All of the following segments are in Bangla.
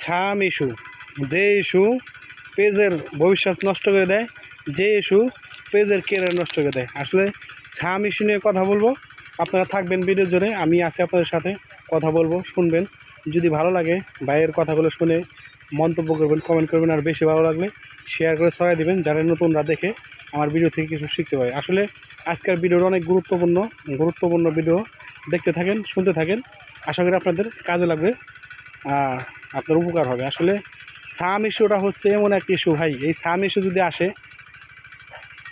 ছাম ইস্যু, যে ইস্যু পেজের ভবিষ্যৎ নষ্ট করে দেয়, যে ইস্যু পেজের কেরিয়ার নষ্ট করে দেয়। আসলে ছাম ইস্যু নিয়ে কথা বলব। আপনারা থাকবেন ভিডিও জোরে, আমি আছি আপনাদের সাথে, কথা বলব, শুনবেন। যদি ভালো লাগে, ভাইয়ের কথাগুলো শুনে মন্তব্য করবেন কমেন্ট করবেন, আর বেশি ভালো লাগলে শেয়ার করে ছড়াই দিবেন, যারা নতুনরা দেখে আমার ভিডিও থেকে কিছু শিখতে পারে। আসলে আজকের ভিডিওটা অনেক গুরুত্বপূর্ণ গুরুত্বপূর্ণ ভিডিও দেখতে থাকেন, শুনতে থাকেন। আশা করি আপনাদের কাজে লাগবে। আপনার উপকার হবে। আসলে সাম ইস্যুটা হচ্ছে এমন এক ইস্যু ভাই। এই সাম ইস্যু যদি আসে,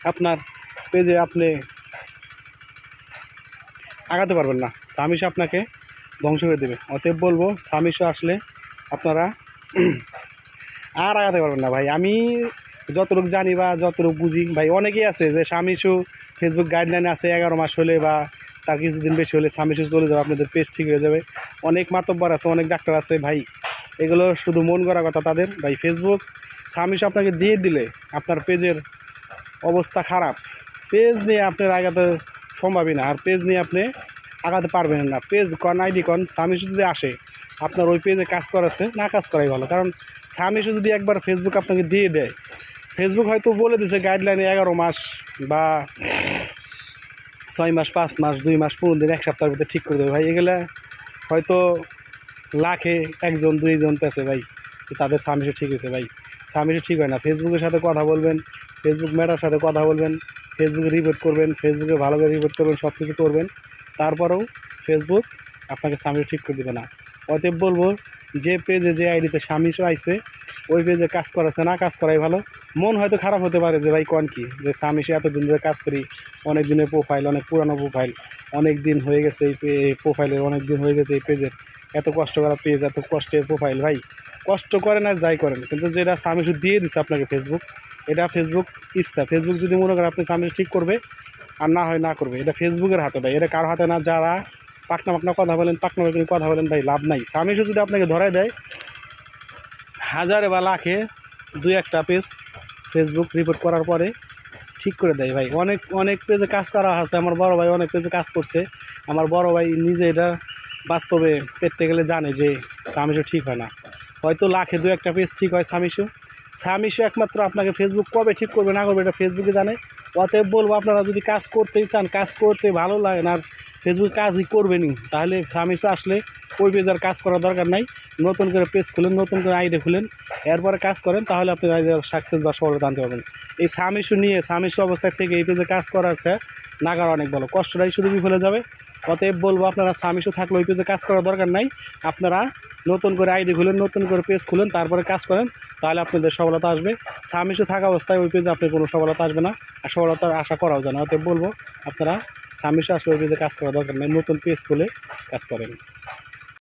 আপনার পেজে আপনি আগাতে পারবেন না। সাম ইস্যু আপনাকে ধ্বংস করে দেবে। অতএব বলব, সাম ইস্যু আসলে আপনারা আর আগাতে পারবেন না ভাই। আমি যতটুকু জানি বা যতটুকু বুঝি, ভাই, অনেকেই আছে যে স্বামী ইস্যু ফেসবুক গাইডলাইন আছে এগারো মাস হলে বা তার কিছুদিন বেশি হলে স্বামী ইস্যু চলে যাবে, আপনাদের পেজ ঠিক হয়ে যাবে। অনেক মাতব্বর আছে, অনেক ডাক্তার আছে ভাই। এগুলো শুধু মন করা কথা তাদের ভাই ফেসবুক স্বামী আপনাকে দিয়ে দিলে আপনার পেজের অবস্থা খারাপ। পেজ নিয়ে আপনার আগাতে সম্ভবই না, আর পেজ নিয়ে আপনি আগাতে পারবেন না। পেজ কন আইডি কন স্বামী যদি আসে, আপনার ওই পেজে কাজ করাছে, না কাজ করাই ভালো। কারণ স্বামী যদি একবার ফেসবুক আপনাকে দিয়ে দেয় ফেসবুক হয়তো বলে দিছে গাইডলাইনে এগারো মাস বা ছয় মাস, পাঁচ মাস, দুই মাস, পনেরো দিন, এক সপ্তাহের ভিতরে ঠিক করে দেবে। ভাই, এগুলা হয়তো লাখে একজন, দুইজন পেছে ভাই, যে তাদের স্বামীসে ঠিক হয়েছে ভাই। স্বামীসে ঠিক হয় না। ফেসবুকের সাথে কথা বলবেন ফেসবুক ম্যাটার সাথে কথা বলবেন ফেসবুকে রিপোর্ট করবেন ফেসবুকে ভালো করে রিপোর্ট করবেন সব কিছু করবেন। তারপরেও ফেসবুক আপনাকে স্বামী ঠিক করে দেবে না। অতএব বলব, যে পেজে যে আইডিতে স্বামী আইছে, ওই পেজে কাজ করাছে, না কাজ করাই ভালো। মন হয়তো খারাপ হতে পারে যে ভাই কন কি? যে স্বামী সে এতদিন ধরে কাজ করি, অনেক দিনের প্রোফাইল অনেক পুরানো প্রোফাইল অনেক দিন হয়ে গেছে এই প্রোফাইলের অনেক দিন হয়ে গেছে এই পেজের এত কষ্ট করা পেজ, এত কষ্টের প্রোফাইল ভাই। কষ্ট করেন আর যাই করেন। কিন্তু যেটা স্বামী শুধু দিয়ে দিছে আপনাকে ফেসবুক এটা ফেসবুক ইচ্ছা। ফেসবুক যদি মনে করেন আপনি স্বামী ঠিক করবে, আর না হয় না করবে, এটা ফেসবুকের হাতে ভাই। এটা কারও হাতে না? যারা পাকনা পাকনা কথা বলেন, পাকনা পাকনি কথা বলেন, ভাই, লাভ নাই। স্বামী যদি আপনাকে ধরায় দেয়, হাজারে বা লাখে দুই একটা পেজ ফেসবুক রিপোর্ট করার পরে ঠিক করে দেয়, ভাই। অনেক অনেক পেজে কাজ করা আছে। আমার বড় ভাই অনেক পেজে কাজ করছে। আমার বড় ভাই নিজে এটা বাস্তবে পেতে গেলে জানে যে স্বামীশু ঠিক হয় না। হয়তো লাখে দু একটা পেজ ঠিক হয় স্বামীশু। স্বামীশু একমাত্র আপনাকে ফেসবুক কবে ঠিক করবে না করবে এটা ফেসবুকে জানে। অতএব বলব আপনারা যদি কাজ করতেই চান, কাজ করতে ভালো লাগে না ফেসবুক কাজই করবেনই। তাহলে স্বামীশু আসলে ওই পেজ আর কাজ করার দরকার নাই। নতুন করে পেজ খুলেন, নতুন করে আইডি খুলেন। এরপরে কাজ করেন, তাহলে আপনি সাকসেস বা সফলতা আনতে পারবেন। এই স্বামীশু নিয়ে স্বামীশু অবস্থায় থেকে এই পেজে কাজ করার চেয়ে নাগার অনেক ভালো। কষ্টটাই শুধু বিফলে যাবে। অতএব বলব, আপনারা স্বামীশু থাকলে ওই পেজে কাজ করার দরকার নাই। আপনারা নতুন করে আইডি খুলেন, নতুন করে পেজ খুলেন, তারপরে কাজ করেন, তাহলে আপনাদের সফলতা আসবে। স্বামীশু থাকা অবস্থায় ওই পেজে আপনার কোনো সফলতা আসবে না। আর সফলতার আশা করাও যায় না। অতএব বলব, আপনারা স্বামীশু আসলে যে কাজ করা দরকার নেই নতুন পেজ খুলে কাজ করেন।